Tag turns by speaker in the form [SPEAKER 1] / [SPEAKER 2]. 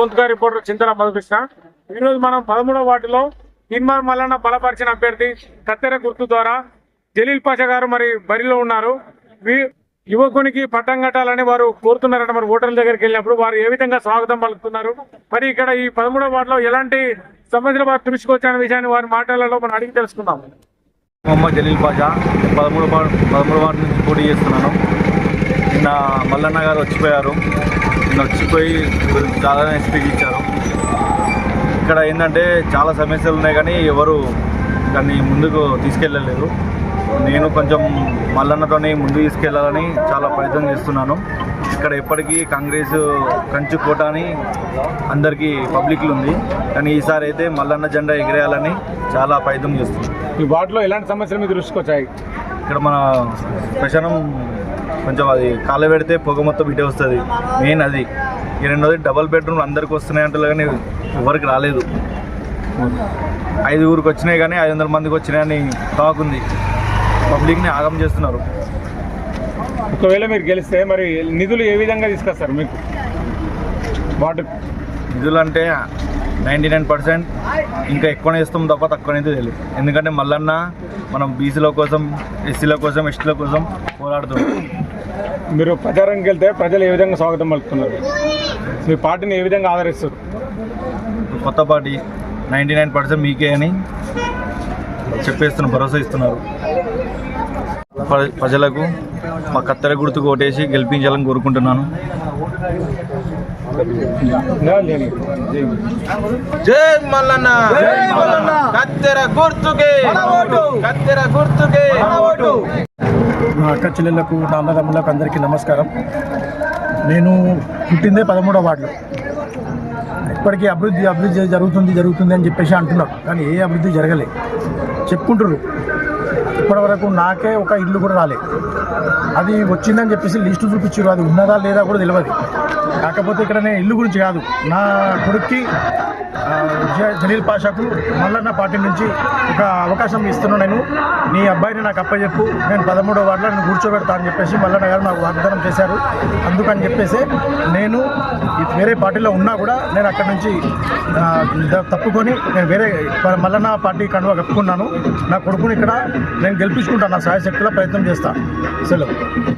[SPEAKER 1] ముందుగా రిపోర్టర్ చింతల మధుకృష్ణ. ఈ రోజు మనం పదమూడవ వార్డులో తీన్మార్ మల్లన్న బలపరిచిన అభ్యర్థి కత్తెర గుర్తు ద్వారా జలీల్ పాషా గారు మరి బరిలో ఉన్నారు. యువకునికి పట్టం కట్టాలని వారు కోరుతున్నారంట మరి ఓటర్ల దగ్గరికి వెళ్ళినప్పుడు వారు ఏ విధంగా స్వాగతం పలుకుతున్నారు? మరి ఇక్కడ ఈ పదమూడవ వార్డులో ఎలాంటి సమస్యలు వారు దృష్టికొచ్చిన విషయాన్ని వారి మాటలలో మనం అడిగి తెలుసుకుందాం.
[SPEAKER 2] మొహమ్మద్ జలీల్ పాషా పదమూడు పదమూడు వార్డు నుంచి పోటీ చేస్తున్నాను. నిన్న మల్లన్న గారు వచ్చిపోయారు. నిన్న వచ్చిపోయి చాలానే స్పీచ్ ఇచ్చారు. ఇక్కడ ఏంటంటే చాలా సమస్యలు ఉన్నాయి కానీ ఎవరు దాన్ని ముందుకు తీసుకెళ్ళలేదు. నేను కొంచెం మల్లన్నతోని ముందుకు తీసుకెళ్ళాలని చాలా ప్రయత్నం చేస్తున్నాను. ఇక్కడ ఎప్పటికీ కాంగ్రెస్ కంచు కోట అని అందరికీ పబ్లిక్లు ఉంది. కానీ ఈసారి అయితే మల్లన్న జెండా ఎగిరేయాలని చాలా ప్రయత్నం చేస్తున్నాను.
[SPEAKER 1] ఈ వార్డులో ఎలాంటి సమస్యలు మీ దృష్టికి వచ్చాయి?
[SPEAKER 2] ఇక్కడ మన శ్మశానం కొంచెం అది కాలు పెడితే పొగ మొత్తం ఇటే వస్తుంది. మెయిన్ అది. ఈ రెండోది డబల్ బెడ్రూమ్ అందరికి వస్తున్నాయి అంటే కానీ ఎవరికి రాలేదు. ఐదుగురికి వచ్చినాయి కానీ ఐదు వందల మందికి వచ్చినాయని టాక్ ఉంది పబ్లిక్ని ఆగం చేస్తున్నారు.
[SPEAKER 1] ఒకవేళ మీరు గెలిస్తే మరి నిధులు ఏ విధంగా తీసుకొస్తారు మీకు? వార్డు
[SPEAKER 2] నిధులు అంటే నైంటీ నైన్ పర్సెంట్ ఇంకా ఎక్కువనే ఇస్తాం తప్ప తక్కువనైతే తెలియదు. ఎందుకంటే మల్లన్న మనం బీసీల కోసం ఎస్సీల కోసం ఎస్టీల కోసం పోరాడుతున్నాం.
[SPEAKER 1] మీరు ప్రచారంకి వెళ్తే ప్రజలు ఏ విధంగా స్వాగతం పలుకుతున్నారు? మీ పార్టీని ఏ విధంగా ఆదరిస్తారు?
[SPEAKER 2] కొత్త పార్టీ నైంటీ నైన్ పర్సెంట్ మీకే అని చెప్పేస్తున్న భరోసా ఇస్తున్నారు. ప్రజలకు మా కత్తెర గుర్తుకు ఓటేసి గెలిపించాలని కోరుకుంటున్నాను.
[SPEAKER 3] జై మల్లన్న. కత్తెర గుర్తుకే. కత్తెర గుర్తుకే.
[SPEAKER 4] మా అక్క చెల్లెళ్ళకు నా అన్నదమ్ములకు అందరికీ నమస్కారం. నేను పుట్టిందే పదమూడవ వార్డులో. ఇప్పటికీ అభివృద్ధి అభివృద్ధి జరుగుతుంది జరుగుతుంది అని చెప్పేసి అంటున్నారు. కానీ ఏ అభివృద్ధి జరగలే. చెప్పుకుంటారు ఇప్పటి వరకు నాకే ఒక ఇల్లు కూడా రాలే. అది వచ్చిందని చెప్పేసి లిస్టు చూపించారు. అది ఉన్నదా లేదా కూడా తెలియదు కాకపోతే ఇక్కడ నేను ఇల్లు గురించి కాదు. నా కొడుక్కి జలీల్ పాషాకు మల్లన్న పార్టీ నుంచి ఒక అవకాశం ఇస్తున్నాను నేను. నీ అబ్బాయిని నాకు అప్పచెప్పు. నేను పదమూడో వార్డులో నేను కూర్చోబెడతా అని చెప్పేసి మల్లన్న గారు నాకు వాగ్దానం చేశారు. అందుకని చెప్పేసి నేను వేరే పార్టీలో ఉన్నా కూడా నేను అక్కడ నుంచి తప్పుకొని నేను వేరే ప- మల్లన్న పార్టీ కండువా కప్పుకున్నాను. నా కొడుకుని ఇక్కడ నేను గెలిపించుకుంటాను. నా సాయశక్తిలో ప్రయత్నం చేస్తాను సెలవు.